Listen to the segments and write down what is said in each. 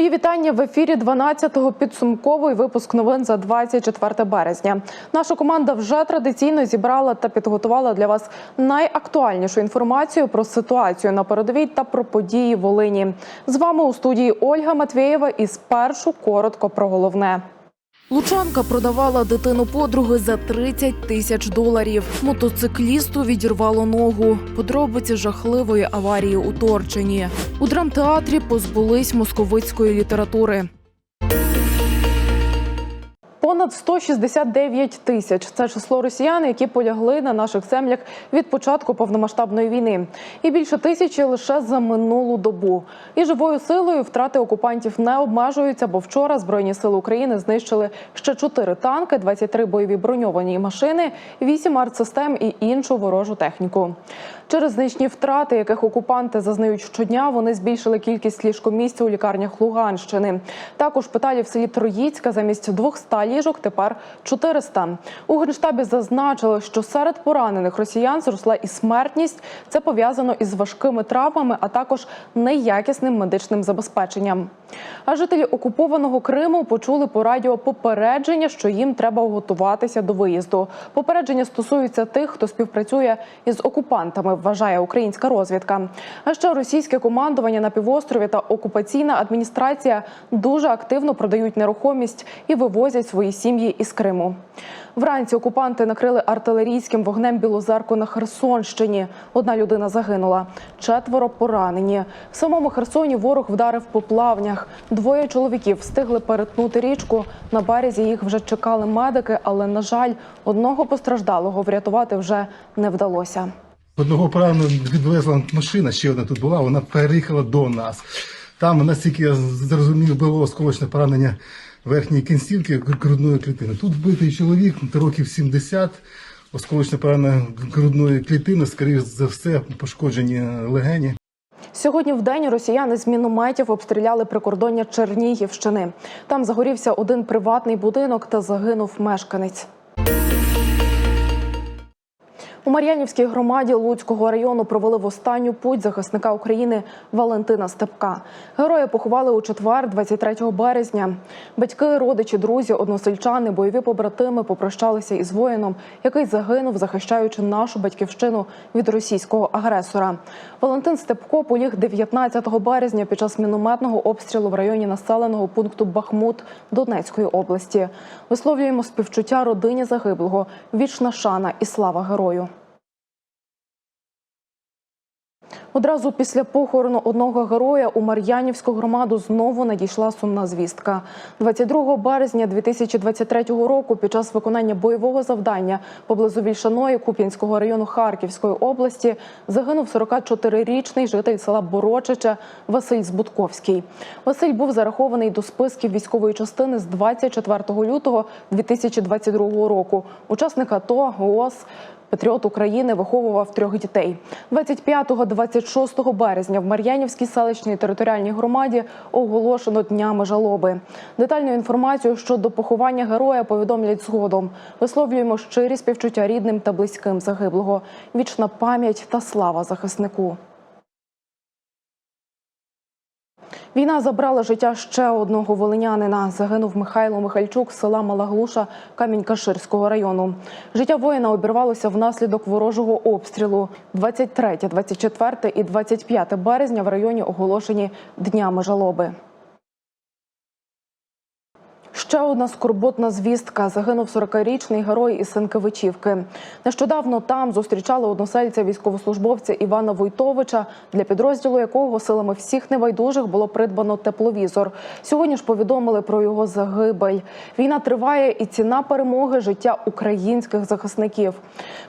Мої вітання в ефірі 12-го підсумковий випуск новин за 24 березня. Наша команда вже традиційно зібрала та підготувала для вас найактуальнішу інформацію про ситуацію на передовій та про події в Волині. З вами у студії Ольга Матвєєва і спершу коротко про головне. Лучанка продавала дитину подруги за 30 тисяч доларів. Мотоциклісту відірвало ногу. Подробиці жахливої аварії у Торчині. У драмтеатрі позбулись московицької літератури. Понад 169 тисяч це число росіян, які полягли на наших землях від початку повномасштабної війни, і більше тисячі лише за минулу добу. І живою силою втрати окупантів не обмежуються, бо вчора збройні сили України знищили ще 4 танки, 23 бойові броньовані машини, 8 артсистем і іншу ворожу техніку. Через значні втрати, яких окупанти зазнають щодня, вони збільшили кількість ліжкомісць у лікарнях Луганщини. Також шпиталі в селі Троїцька замість 200 ліжок тепер 400. У генштабі зазначили, що серед поранених росіян зросла і смертність. Це пов'язано із важкими травмами, а також неякісним медичним забезпеченням. А жителі окупованого Криму почули по радіо попередження, що їм треба готуватися до виїзду. Попередження стосуються тих, хто співпрацює із окупантами, вважає українська розвідка. А ще російське командування на півострові та окупаційна адміністрація дуже активно продають нерухомість і вивозять свої сім'ї із Криму. Вранці окупанти накрили артилерійським вогнем Білозерку на Херсонщині. Одна людина загинула, четверо поранені. В самому Херсоні ворог вдарив по плавнях. Двоє чоловіків встигли перетнути річку. На березі їх вже чекали медики, але на жаль, одного постраждалого врятувати вже не вдалося. Одного пораненого відвезла машина, ще одна тут була, вона переїхала до нас. Там, наскільки я зрозумів, було осколочне поранення верхньої кінцівки грудної клітини. Тут вбитий чоловік, років 70, осколочне поранення грудної клітини, скоріш за все, пошкоджені легені. Сьогодні в день росіяни з мінометів обстріляли прикордоння Чернігівщини. Там загорівся один приватний будинок та загинув мешканець. У Мар'янівській громаді Луцького району провели в останню путь захисника України Валентина Степка. Героя поховали у четвер, 23 березня. Батьки, родичі, друзі, односельчани, бойові побратими попрощалися із воїном, який загинув, захищаючи нашу батьківщину від російського агресора. Валентин Степко поліг 19 березня під час мінометного обстрілу в районі населеного пункту Бахмут Донецької області. Висловлюємо співчуття родині загиблого, вічна шана і слава герою. Одразу після похорону одного героя у Мар'янівську громаду знову надійшла сумна звістка. 22 березня 2023 року під час виконання бойового завдання поблизу Вільшаної Куп'янського району Харківської області загинув 44-річний житель села Борочича Василь Збутковський. Василь був зарахований до списків військової частини з 24 лютого 2022 року. Учасник АТО ГОС Патріот України виховував трьох дітей. 25-26 березня в Мар'янівській селищній територіальній громаді оголошено днями жалоби. Детальну інформацію щодо поховання героя повідомлять згодом. Висловлюємо щирі співчуття рідним та близьким загиблого. Вічна пам'ять та слава захиснику. Війна забрала життя ще одного волинянина. Загинув Михайло Михальчук з села Малаглуша Камінь-Каширського району. Життя воїна обірвалося внаслідок ворожого обстрілу. 23, 24 і 25 березня в районі оголошені днями жалоби. Ще одна скорботна звістка. Загинув 40-річний герой із Сенкевичівки. Нещодавно там зустрічали односельця військовослужбовця Івана Войтовича, для підрозділу якого силами всіх небайдужих було придбано тепловізор. Сьогодні ж повідомили про його загибель. Війна триває, і ціна перемоги життя українських захисників.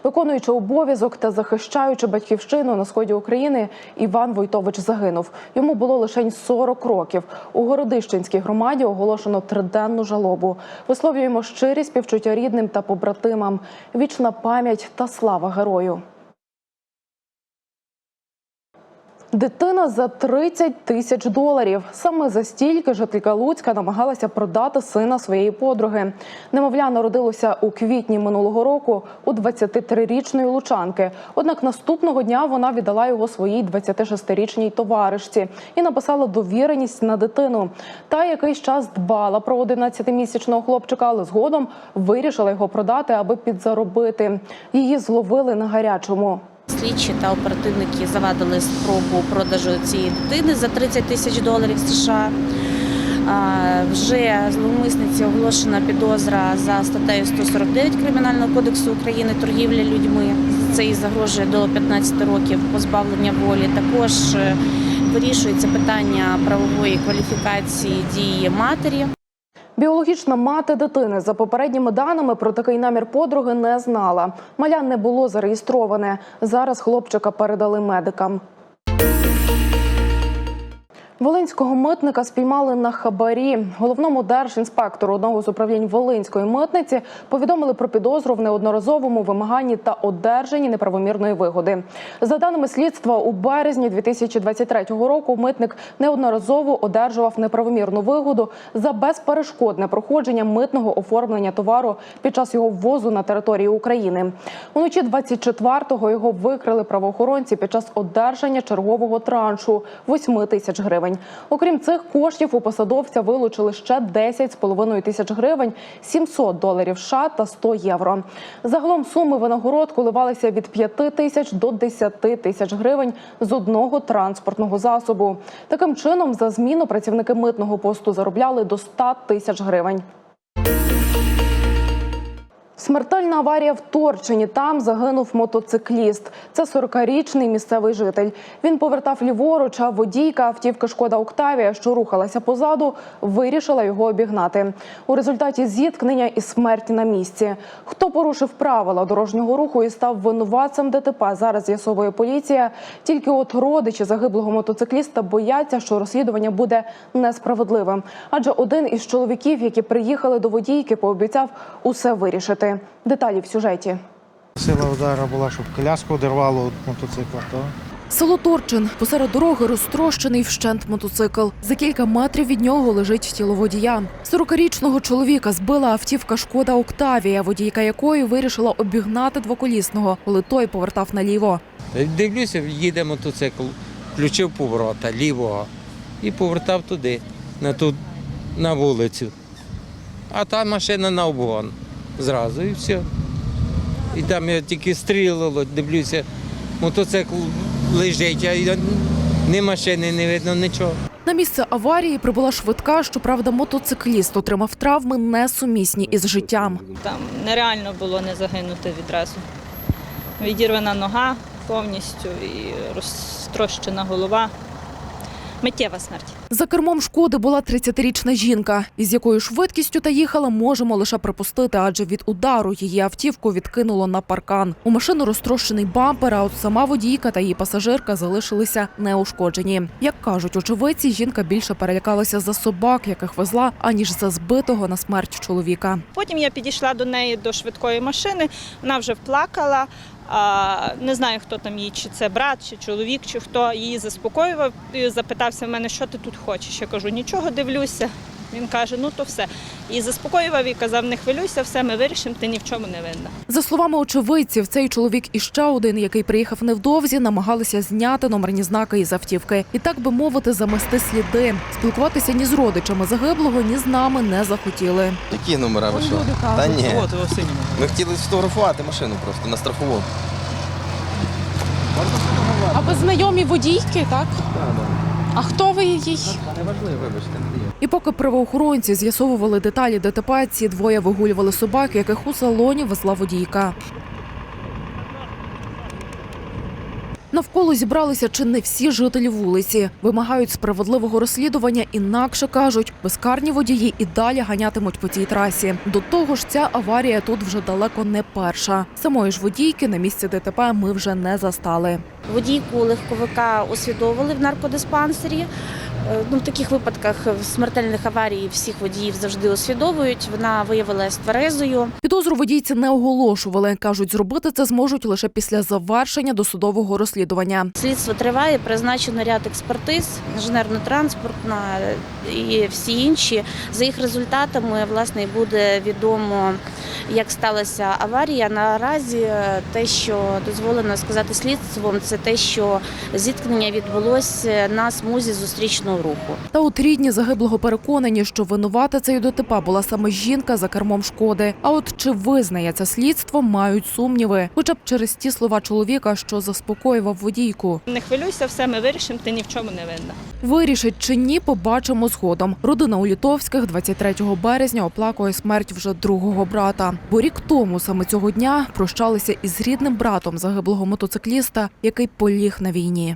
Виконуючи обов'язок та захищаючи батьківщину на сході України, Іван Войтович загинув. Йому було лише 40 років. У Городищенській громаді оголошено триденну жалобу. Висловлюємо щирі співчуття рідним та побратимам. Вічна пам'ять та слава герою. Дитина за 30 тисяч доларів. Саме за стільки жителька Луцька намагалася продати сина своєї подруги. Немовля народилося у квітні минулого року у 23-річної лучанки. Однак наступного дня вона віддала його своїй 26-річній товаришці і написала довіреність на дитину. Та якийсь час дбала про 11-місячного хлопчика, але згодом вирішила його продати, аби підзаробити. Її зловили на гарячому. Слідчі та оперативники завадили спробу продажу цієї дитини за 30 тисяч доларів США. Вже зловмисниці оголошена підозра за статтею 149 Кримінального кодексу України торгівля людьми. Це і загрожує до 15 років позбавлення волі. Також е, вирішується питання правової кваліфікації дії матері. Біологічна мати дитини за попередніми даними про такий намір подруги не знала. Маля не було зареєстроване. Зараз хлопчика передали медикам. Волинського митника спіймали на хабарі. Головному держінспектору одного з управлінь Волинської митниці повідомили про підозру в неодноразовому вимаганні та одержанні неправомірної вигоди. За даними слідства, у березні 2023 року митник неодноразово одержував неправомірну вигоду за безперешкодне проходження митного оформлення товару під час його ввозу на територію України. Уночі 24-го його викрили правоохоронці під час одержання чергового траншу 8 тисяч гривень. Окрім цих коштів, у посадовця вилучили ще 10,5 тисяч гривень, 700 доларів США та 100 євро. Загалом суми винагород коливалися від 5 тисяч до 10 тисяч гривень з одного транспортного засобу. Таким чином, за зміну працівники митного посту заробляли до 100 тисяч гривень. Смертельна аварія в Торчині. Там загинув мотоцикліст. Це 40-річний місцевий житель. Він повертав ліворуч, а водійка автівки Шкода Октавія, що рухалася позаду, вирішила його обігнати. У результаті зіткнення і смерті на місці. Хто порушив правила дорожнього руху і став винуватцем ДТП? Зараз з'ясовує поліція. Тільки от родичі загиблого мотоцикліста бояться, що розслідування буде несправедливим. Адже один із чоловіків, які приїхали до водійки, пообіцяв усе вирішити. Деталі в сюжеті. Сила удару була, щоб коляску одервало від мотоцикла. То Село Торчин посеред дороги розтрощений вщент мотоцикл. За кілька метрів від нього лежить тіло водія. 40-річного чоловіка збила автівка Шкода Октавія, водійка якої вирішила обігнати двоколісного, коли той повертав наліво. Дивлюся, їде мотоцикл, включив поворота лівого і повертав туди, на, ту, на вулицю. А та машина на обгон зразу і все. І там я тільки стрілило, дивлюся, мотоцикл лежить, а ні машини не видно, нічого. На місце аварії прибула швидка. Щоправда, мотоцикліст отримав травми несумісні із життям. Там нереально було не загинути відразу. Відірвана нога повністю і розтрощена голова. Миттєва смерть. За кермом шкоди була 30-річна жінка, із якою швидкістю та їхала, можемо лише припустити, адже від удару її автівку відкинуло на паркан. У машину розтрощений бампер, а от сама водійка та її пасажирка залишилися неушкоджені. Як кажуть очевидці, жінка більше перелякалася за собак, яких везла, аніж за збитого на смерть чоловіка. Потім я підійшла до неї до швидкої машини, вона вже плакала. Не знаю, хто там її, чи це брат, чи чоловік, чи хто її заспокоював. І запитався в мене, що ти тут хочеш. Я кажу, нічого дивлюся. Він каже, ну то все. І заспокоював і казав, не хвилюйся, все ми вирішимо, ти ні в чому не винна. За словами очевидців, цей чоловік і ще один, який приїхав невдовзі, намагалися зняти номерні знаки із автівки і так би мовити, замести сліди. Спілкуватися ні з родичами загиблого, ні з нами не захотіли. Які номера ви що? Та ні. Ми хотіли сфотографувати машину просто на страхову. А ви знайомі водійки, так? Так, так. А хто ви їй? Вибачте. І поки правоохоронці з'ясовували деталі ДТП, ці двоє вигулювали собак, яких у салоні везла водійка. Навколо зібралися чи не всі жителі вулиці. Вимагають справедливого розслідування, інакше кажуть, безкарні водії і далі ганятимуть по цій трасі. До того ж, ця аварія тут вже далеко не перша. Самої ж водійки на місці ДТП ми вже не застали. Водійку легковика освідовували в наркодиспансері. Е, Ну, в таких випадках в смертельних аварій всіх водіїв завжди освідовують. Вона виявилась тверезою. Підозру водійці не оголошували. Кажуть, зробити це зможуть лише після завершення досудового розслідування. Слідство триває, призначено ряд експертиз, інженерно-транспортна і всі інші. За їх результатами власне буде відомо, як сталася аварія. Наразі е, те, що дозволено сказати слідством, це те, що зіткнення відбулося на смузі зустрічного руху. Та от рідні загиблого переконані, що винуватицею ДТП була саме жінка за кермом шкоди. А от чи визнає це слідство, мають сумніви, хоча б через ті слова чоловіка, що заспокоював водійку. Не хвилюйся, все ми вирішимо, ти ні в чому не винна. Вирішить чи ні, побачимо згодом. Родина у Літовських 23 березня оплакує смерть вже другого брата. Бо рік тому саме цього дня прощалися із рідним братом загиблого мотоцикліста, який поліг на війні.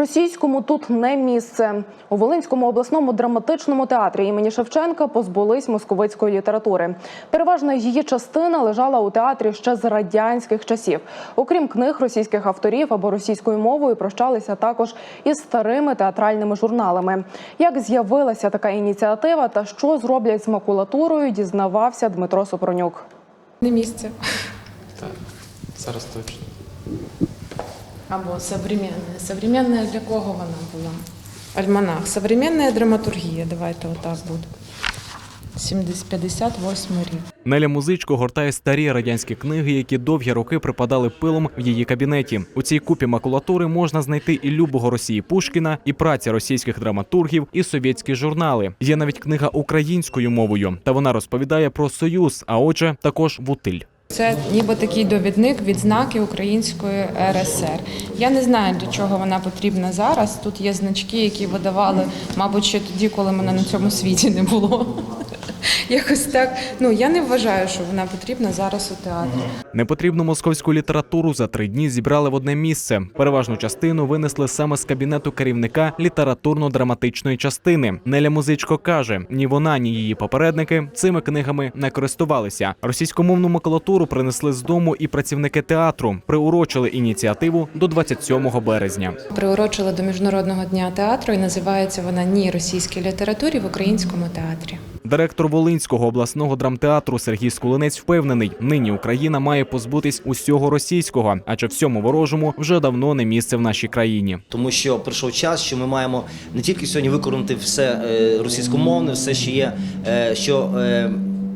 Російському тут не місце. У Волинському обласному драматичному театрі імені Шевченка позбулись московицької літератури. Переважна її частина лежала у театрі ще з радянських часів. Окрім книг російських авторів або російською мовою, прощалися також із старими театральними журналами. Як з'явилася така ініціатива та що зроблять з макулатурою, дізнавався Дмитро Сопронюк. Не місце. Так, зараз точно. Або современне. Современне для кого вона була? Альманах. Современна драматургія. Давайте отак буде. 70, 58 рік. Неля Музичко гортає старі радянські книги, які довгі роки припадали пилом в її кабінеті. У цій купі макулатури можна знайти і любого Росії Пушкіна, і праці російських драматургів, і совєтські журнали. Є навіть книга українською мовою, та вона розповідає про союз, а отже, також вутиль. Це ніби такий довідник відзнаки Української РСР. Я не знаю, до чого вона потрібна зараз. Тут є значки, які видавали, мабуть, ще тоді, коли мене на цьому світі не було. Якось так. Ну я не вважаю, що вона потрібна зараз у театрі. Непотрібну московську літературу за три дні зібрали в одне місце. Переважну частину винесли саме з кабінету керівника літературно-драматичної частини. Неля Музичко каже: ні вона, ні її попередники цими книгами не користувалися. Російськомовну макулатуру принесли з дому і працівники театру. Приурочили ініціативу до 27 березня. Приурочила до міжнародного дня театру і називається вона Ні російській літературі в українському театрі. Директор Волинського обласного драмтеатру Сергій Скулинець впевнений, нині Україна має позбутись усього російського, адже всьому ворожому вже давно не місце в нашій країні. Тому що прийшов час, що ми маємо не тільки сьогодні викорнути все е, російськомовне, все, що є, е, що е,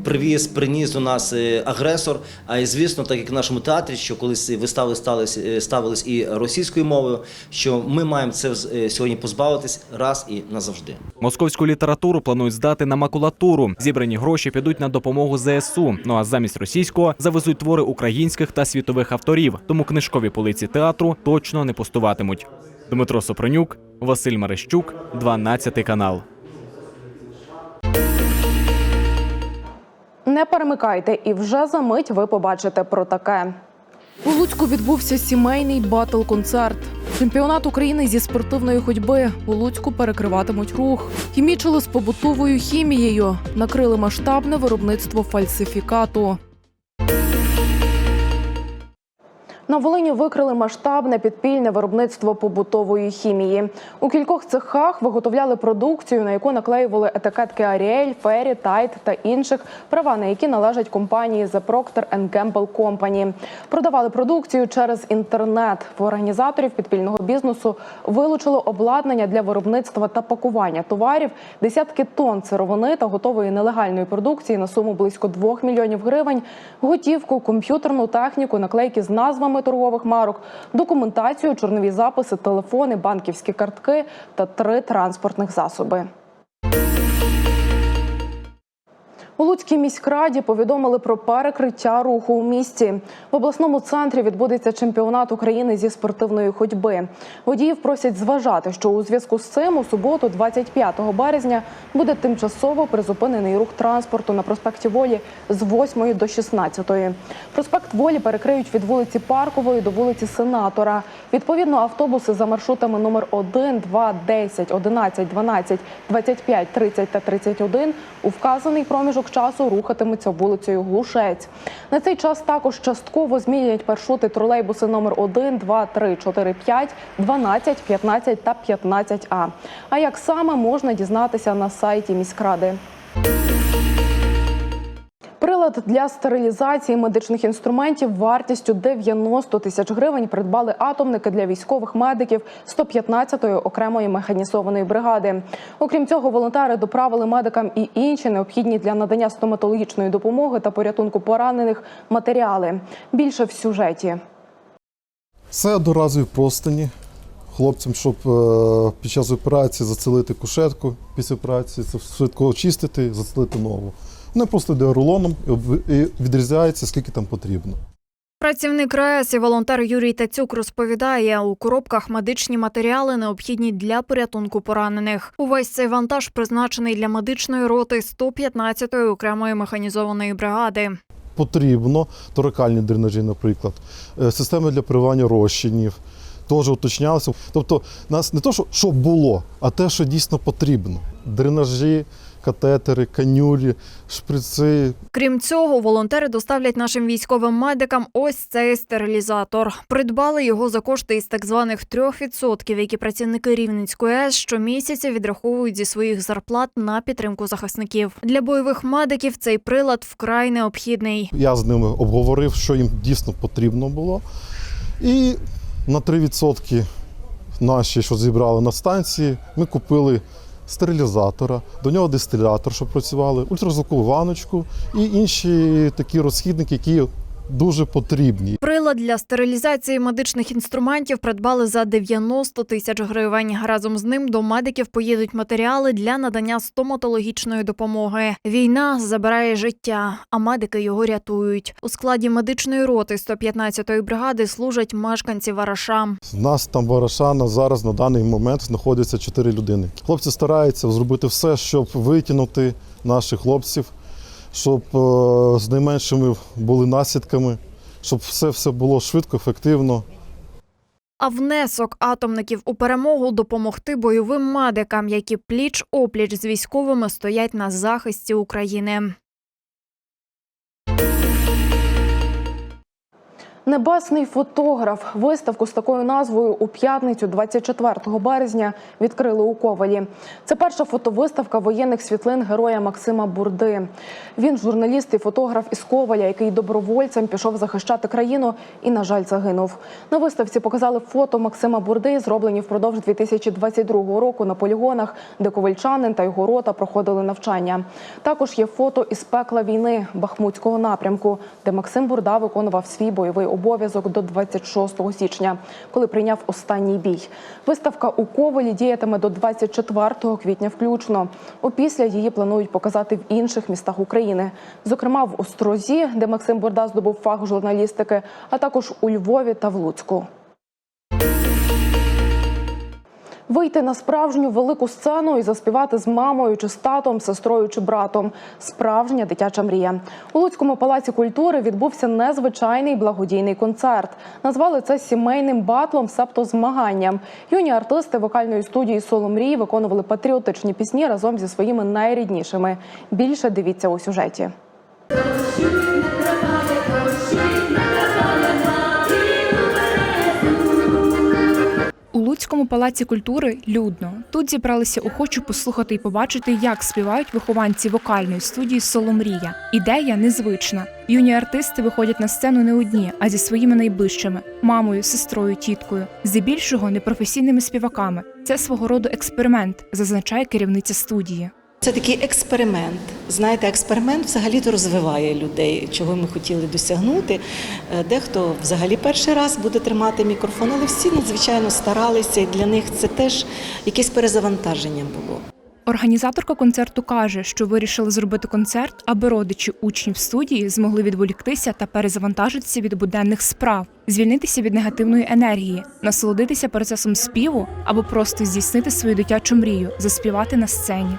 привіз, приніс до нас е, агресор. А і звісно, так як в нашому театрі, що колись вистави стались, е, ставились і російською мовою, що ми маємо це е, сьогодні позбавитись раз і назавжди. Московську літературу планують здати на макулатуру. Зібрані гроші підуть на допомогу ЗСУ. Ну а замість російського завезуть твори українських та світових авторів. Тому книжкові полиці театру точно не пустуватимуть. Дмитро Сопронюк, Василь Мерещук, 12 канал. Не перемикайте, і вже за мить ви побачите про таке. У Луцьку відбувся сімейний батл-концерт. Чемпіонат України зі спортивної ходьби у Луцьку перекриватимуть рух. Хімічили з побутовою хімією, накрили масштабне виробництво фальсифікату. На Волині викрили масштабне підпільне виробництво побутової хімії. У кількох цехах виготовляли продукцію, на яку наклеювали етикетки Аріель, Фері, Тайт та інших, права на які належать компанії The Procter Gamble Company. Продавали продукцію через інтернет. В організаторів підпільного бізнесу вилучили обладнання для виробництва та пакування товарів, десятки тонн сировини та готової нелегальної продукції на суму близько 2 мільйонів гривень, готівку, комп'ютерну техніку, наклейки з назвами торгових марок, документацію, чорнові записи, телефони, банківські картки та три транспортних засоби. У Луцькій міськраді повідомили про перекриття руху у місті. В обласному центрі відбудеться чемпіонат України зі спортивної ходьби. Водіїв просять зважати, що у зв'язку з цим у суботу, 25 березня, буде тимчасово призупинений рух транспорту на проспекті Волі з 8 до 16. Проспект Волі перекриють від вулиці Паркової до вулиці Сенатора. Відповідно, автобуси за маршрутами номер 1, 2, 10, 11, 12, 25, 30 та 31 у вказаний проміжок проміжок часу рухатиметься вулицею Глушець. На цей час також частково змінять маршрути тролейбуси номер 1, 2, 3, 4, 5, 12, 15 та 15А. А як саме можна дізнатися на сайті міськради? Прилад для стерилізації медичних інструментів вартістю 90 тисяч гривень придбали атомники для військових медиків 115-ї окремої механізованої бригади. Окрім цього, волонтери доправили медикам і інші необхідні для надання стоматологічної допомоги та порятунку поранених матеріали. Більше в сюжеті. Це одноразові простині хлопцям, щоб е, під час операції зацілити кушетку після операції, це швидко очистити, зацілити нову. Вони просто йде рулоном і відрізається, скільки там потрібно. Працівник РАЕС і волонтер Юрій Тацюк розповідає, у коробках медичні матеріали необхідні для порятунку поранених. Увесь цей вантаж призначений для медичної роти 115-ї окремої механізованої бригади. Потрібно торакальні дренажі, наприклад, е, системи для переливання розчинів. Теж уточнялося. Тобто, нас не то, що, що було, а те, що дійсно потрібно. Дренажі, катетери, канюлі, шприци, Крім цього, волонтери доставлять нашим військовим медикам ось цей стерилізатор. Придбали його за кошти із так званих 3%, які працівники Рівненської АЕС щомісяця відраховують зі своїх зарплат на підтримку захисників. Для бойових медиків цей прилад вкрай необхідний. Я з ними обговорив, що їм дійсно потрібно було. І на 3% наші, що зібрали на станції, ми купили стерилізатора, до нього дистилятор, щоб працювали, ультразвукову ваночку і інші такі розхідники, які дуже потрібні. Прилад для стерилізації медичних інструментів придбали за 90 тисяч гривень. Разом з ним до медиків поїдуть матеріали для надання стоматологічної допомоги. Війна забирає життя, а медики його рятують. У складі медичної роти 115-ї бригади служать мешканці Вараша. У нас там Варашана зараз на даний момент знаходяться 4 людини. Хлопці стараються зробити все, щоб витягнути наших хлопців, щоб е, з найменшими були наслідками, щоб все, все було швидко, ефективно. А внесок атомників у перемогу допомогти бойовим медикам, які пліч опліч з військовими стоять на захисті України. Небесний фотограф виставку з такою назвою у п'ятницю, 24 березня, відкрили у Ковалі. Це перша фотовиставка воєнних світлин героя Максима Бурди. Він журналіст і фотограф із Коваля, який добровольцем пішов захищати країну і, на жаль, загинув. На виставці показали фото Максима Бурди, зроблені впродовж 2022 року на полігонах, де ковальчанин та його рота проходили навчання. Також є фото із пекла війни Бахмутського напрямку, де Максим Бурда виконував свій бойовий обов'язок до 26 січня, коли прийняв останній бій. Виставка у Ковалі діятиме до 24 квітня включно. Опісля її планують показати в інших містах України, зокрема в Острозі, де Максим Бурда здобув фах журналістики, а також у Львові та в Луцьку. Вийти на справжню велику сцену і заспівати з мамою чи з татом, сестрою чи братом справжня дитяча мрія. У Луцькому палаці культури відбувся незвичайний благодійний концерт. Назвали це сімейним батлом, себто змаганням. Юні артисти вокальної студії Соло мрії виконували патріотичні пісні разом зі своїми найріднішими. Більше дивіться у сюжеті. Луцькому палаці культури людно. Тут зібралися охочі послухати і побачити, як співають вихованці вокальної студії Соломрія. Ідея незвична. Юні артисти виходять на сцену не одні, а зі своїми найближчими мамою, сестрою, тіткою, здебільшого непрофесійними співаками. Це свого роду експеримент, зазначає керівниця студії. Це такий експеримент. Знаєте, експеримент взагалі-то розвиває людей, чого ми хотіли досягнути. Е, Дехто взагалі перший раз буде тримати мікрофон, але всі надзвичайно старалися, і для них це теж якесь перезавантаження було. Організаторка концерту каже, що вирішили зробити концерт, аби родичі учнів студії змогли відволіктися та перезавантажитися від буденних справ, звільнитися від негативної енергії, насолодитися процесом співу або просто здійснити свою дитячу мрію, заспівати на сцені.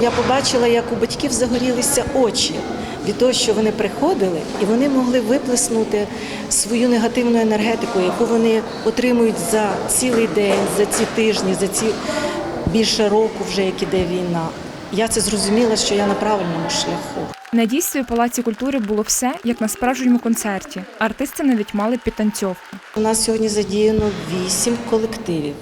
Я побачила, як у батьків загорілися очі. від того, що вони приходили, і вони могли виплеснути свою негативну енергетику, яку вони отримують за цілий день, за ці тижні, за ці більше року, вже як іде війна. Я це зрозуміла, що я на правильному шляху. На дійстві у Палаці культури було все як на справжньому концерті. Артисти навіть мали підтанцьовку. У нас сьогодні задіяно вісім колективів.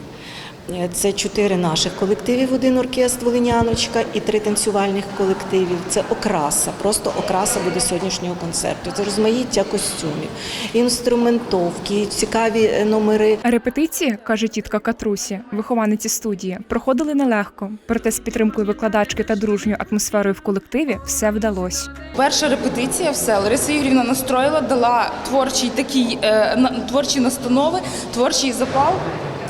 Е, Це чотири наших колективів, один оркестр Волиняночка і три танцювальних колективів. Це окраса, просто окраса буде сьогоднішнього концерту. Це розмаїття костюмів, інструментовки, цікаві е, номери. Репетиції, каже тітка Катрусі, вихованиці студії, проходили нелегко, проте з підтримкою викладачки та дружньою атмосферою в колективі все вдалося. Перша репетиція, все Лариса Ігорівна настроїла, дала творчий такий е, на- творчі настанови, творчий запал.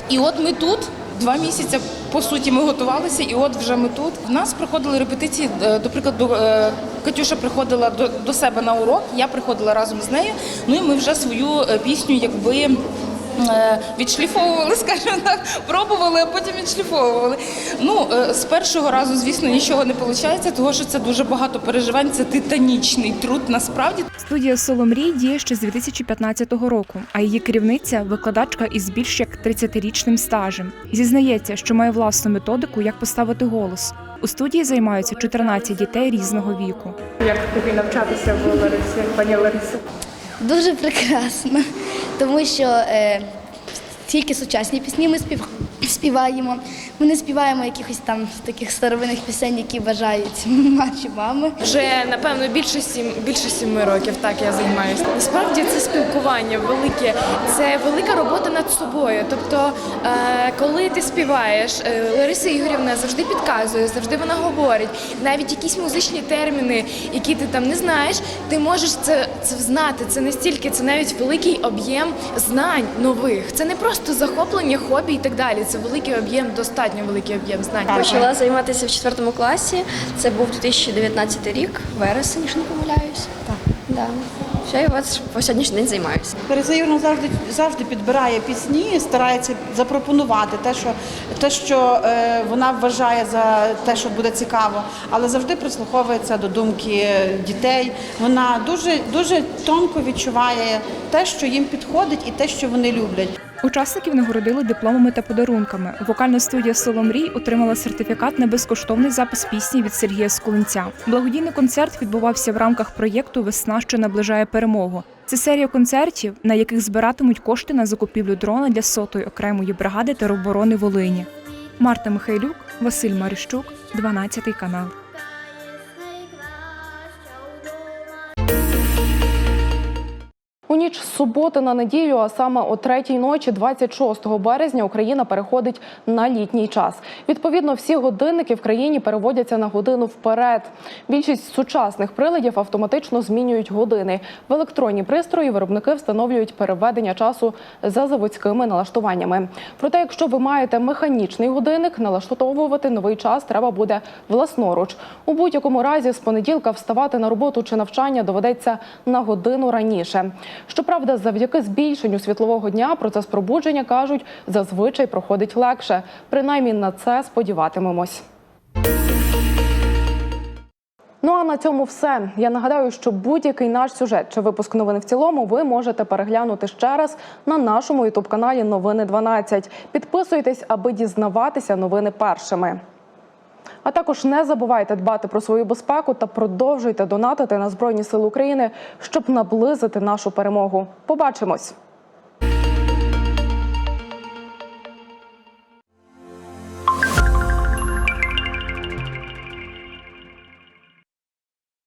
І от ми тут. Два місяці по суті ми готувалися, і от вже ми тут. В нас проходили репетиції. е, До прикладу, е, Катюша приходила до, себе на урок, я приходила разом з нею. Ну і ми вже свою е, пісню, якби відшліфовували, скажімо так, пробували, а потім відшліфовували. Ну е, з першого разу, звісно, нічого не виходить, тому що це дуже багато переживань. Це титанічний труд. Насправді Студія Соломрій діє ще з 2015 року, а її керівниця викладачка із більш як 30-річним стажем. Зізнається, що має власну методику, як поставити голос. У студії займаються 14 дітей різного віку. Як тобі навчатися в Ларисі, пані Ларисі? Дуже прекрасно, тому що е, тільки сучасні пісні ми спів, співаємо. Ми не співаємо якихось там таких старовинних пісень, які бажають наші мами. Вже напевно більше сім більше сіми років так я займаюся. Насправді це спілкування велике, це велика робота над собою. Тобто, е, коли ти співаєш, е, Лариса Ігорівна завжди підказує, завжди вона говорить. Навіть якісь музичні терміни, які ти там не знаєш, ти можеш це, це знати. Це настільки, це навіть великий об'єм знань нових. Це не просто захоплення, хобі і так далі. Це великий об'єм, достатньо великий об'єм знань. Почала займатися в четвертому класі. Це був 2019 рік, вересень, якщо не помиляюсь. Так. Да. Все, і от по сьогоднішній день займаюся. Ігорівна завжди завжди підбирає пісні, старається запропонувати те, що те, що е, вона вважає за те, що буде цікаво, але завжди прислуховується до думки дітей. Вона дуже дуже тонко відчуває те, що їм підходить, і те, що вони люблять. Учасників нагородили дипломами та подарунками. Вокальна студія Соломрій отримала сертифікат на безкоштовний запис пісні від Сергія Скулинця. Благодійний концерт відбувався в рамках проєкту Весна, що наближає перемогу. Це серія концертів, на яких збиратимуть кошти на закупівлю дрона для сотої окремої бригади тероборони Волині. Марта Михайлюк, Василь Марищук, 12 канал. Ніч з суботи на неділю, а саме о третій ночі, 26 березня, Україна переходить на літній час. Відповідно, всі годинники в країні переводяться на годину вперед. Більшість сучасних приладів автоматично змінюють години. В електронні пристрої виробники встановлюють переведення часу за заводськими налаштуваннями. Проте, якщо ви маєте механічний годинник, налаштовувати новий час треба буде власноруч. У будь-якому разі з понеділка вставати на роботу чи навчання доведеться на годину раніше. Щоправда, завдяки збільшенню світлового дня процес пробудження кажуть зазвичай проходить легше. Принаймні на це сподіватимемось. Ну а на цьому все. Я нагадаю, що будь-який наш сюжет чи випуск новин в цілому ви можете переглянути ще раз на нашому ютуб-каналі Новини 12. Підписуйтесь, аби дізнаватися новини першими. А також не забувайте дбати про свою безпеку та продовжуйте донатити на Збройні Сили України, щоб наблизити нашу перемогу. Побачимось!